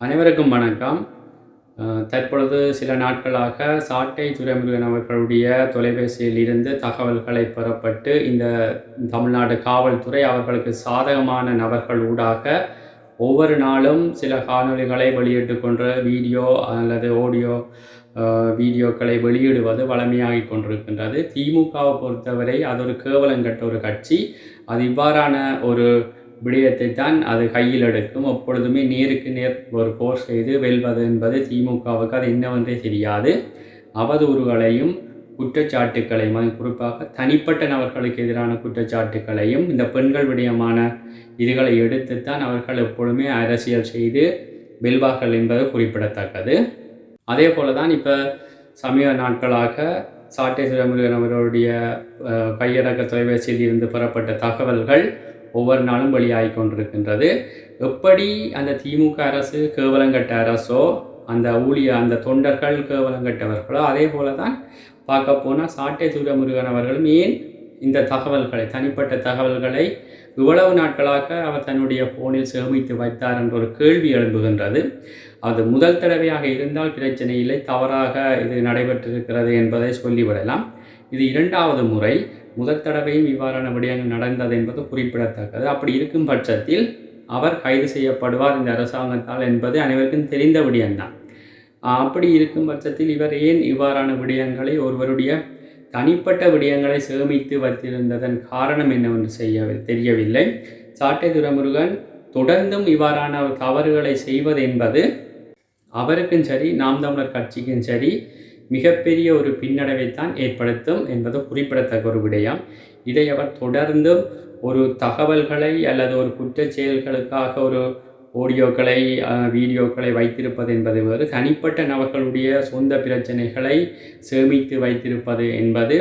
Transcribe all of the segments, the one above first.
அனைவருக்கும் வணக்கம். தற்பொழுது சில நாட்களாக சாட்டை துறைமுருகன் அவர்களுடைய தொலைபேசியில் இருந்து தகவல்களை பெறப்பட்டு இந்த தமிழ்நாடு காவல்துறை அவர்களுக்கு சாதகமான நபர்கள் ஊடாக ஒவ்வொரு நாளும் சில காணொலிகளை வெளியிட்டு கொன்ற வீடியோ அல்லது ஆடியோ வீடியோக்களை வெளியிடுவது வழமையாகிக் கொண்டிருக்கின்றது. திமுகவை பொறுத்தவரை அது ஒரு கேவலங்கட்ட ஒரு கட்சி. அது இவ்வாறான ஒரு விடயத்தை தான் அது கையில் எடுக்கும். எப்பொழுதுமே நேருக்கு நேர் ஒரு போர் செய்து வெல்வது என்பது திமுகவுக்கு அது என்னவென்றே தெரியாது. அவதூறுகளையும் குற்றச்சாட்டுக்களையும் அது குறிப்பாக தனிப்பட்ட நபர்களுக்கு எதிரான குற்றச்சாட்டுக்களையும் இந்த பெண்கள் விடயமான இதுகளை எடுத்துத்தான் அவர்கள் எப்பொழுதுமே அரசியல் செய்து வெல்வார்கள் என்பது குறிப்பிடத்தக்கது. அதே போல தான் இப்போ சமீப நாட்களாக சாட்டை சிவமுருகன் அவர்களுடைய கையடக்க தொலைபேசியில் இருந்து பெறப்பட்ட தகவல்கள் ஒவ்வொரு நாளும் வெளியாகி கொண்டிருக்கின்றது. எப்படி அந்த திமுக அரசு கேவலங்கட்ட அரசோ அந்த ஊழிய அந்த தொண்டர்கள் கேவலங்கட்டவர்களோ அதே போல தான் பார்க்க போனால் சாட்டை சூரியமுருகன் அவர்களும் ஏன் இந்த தகவல்களை தனிப்பட்ட தகவல்களை இவ்வளவு நாட்களாக அவர் தன்னுடைய ஃபோனில் சேமித்து வைத்தார் என்ற ஒரு கேள்வி எழும்புகின்றது. அது முதல் தடவையாக இருந்தால் பிரச்சனை இல்லை தவறாக இது நடைபெற்றிருக்கிறது என்பதை சொல்லிவிடலாம். இது இரண்டாவது முறை. முதற்தடவையும் இவ்வாறான விடயங்கள் நடந்தது என்பது குறிப்பிடத்தக்கது. அப்படி இருக்கும் பட்சத்தில் அவர் கைது செய்யப்படுவார் இந்த அரசாங்கத்தால் என்பது அனைவருக்கும் தெரிந்த விடயம்தான். அப்படி இருக்கும் பட்சத்தில் இவர் ஏன் இவ்வாறான விடயங்களை ஒருவருடைய தனிப்பட்ட விடயங்களை சேமித்து வைத்திருந்ததன் காரணம் என்னவென்று செய்ய தெரியவில்லை. சாட்டை துரமுருகன் தொடர்ந்தும் இவ்வாறான தவறுகளை செய்வது என்பது அவருக்கும் சரி நாம் தமிழர் கட்சிக்கும் சரி மிகப்பெரிய ஒரு பின்னடைவைத்தான் ஏற்படுத்தும் என்பது குறிப்பிடத்தக்க ஒரு விடயம். இதை அவர் தொடர்ந்தும் ஒரு தகவல்களை அல்லது ஒரு குற்றச் செயல்களுக்காக ஒரு ஆடியோக்களை வீடியோக்களை வைத்திருப்பது என்பது வேறு தனிப்பட்ட நபர்களுடைய சொந்த பிரச்சனைகளை சேமித்து வைத்திருப்பது என்பது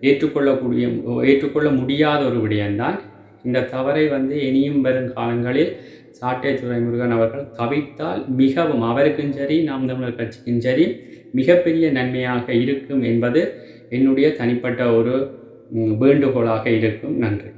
ஏற்றுக்கொள்ளக்கூடிய ஏற்றுக்கொள்ள முடியாத ஒரு விடயம்தான். இந்த தவறை வந்து இனியும் வரும் காலங்களில் சாட்டை முருகன் அவர்கள் தவித்தால் மிகவும் அவருக்கும் சரி நாம் தமிழர் கட்சிக்கும் சரி மிகப்பெரிய நன்மையாக இருக்கும் என்பது என்னுடைய தனிப்பட்ட ஒரு வேண்டுகோளாக இருக்கும். நன்றி.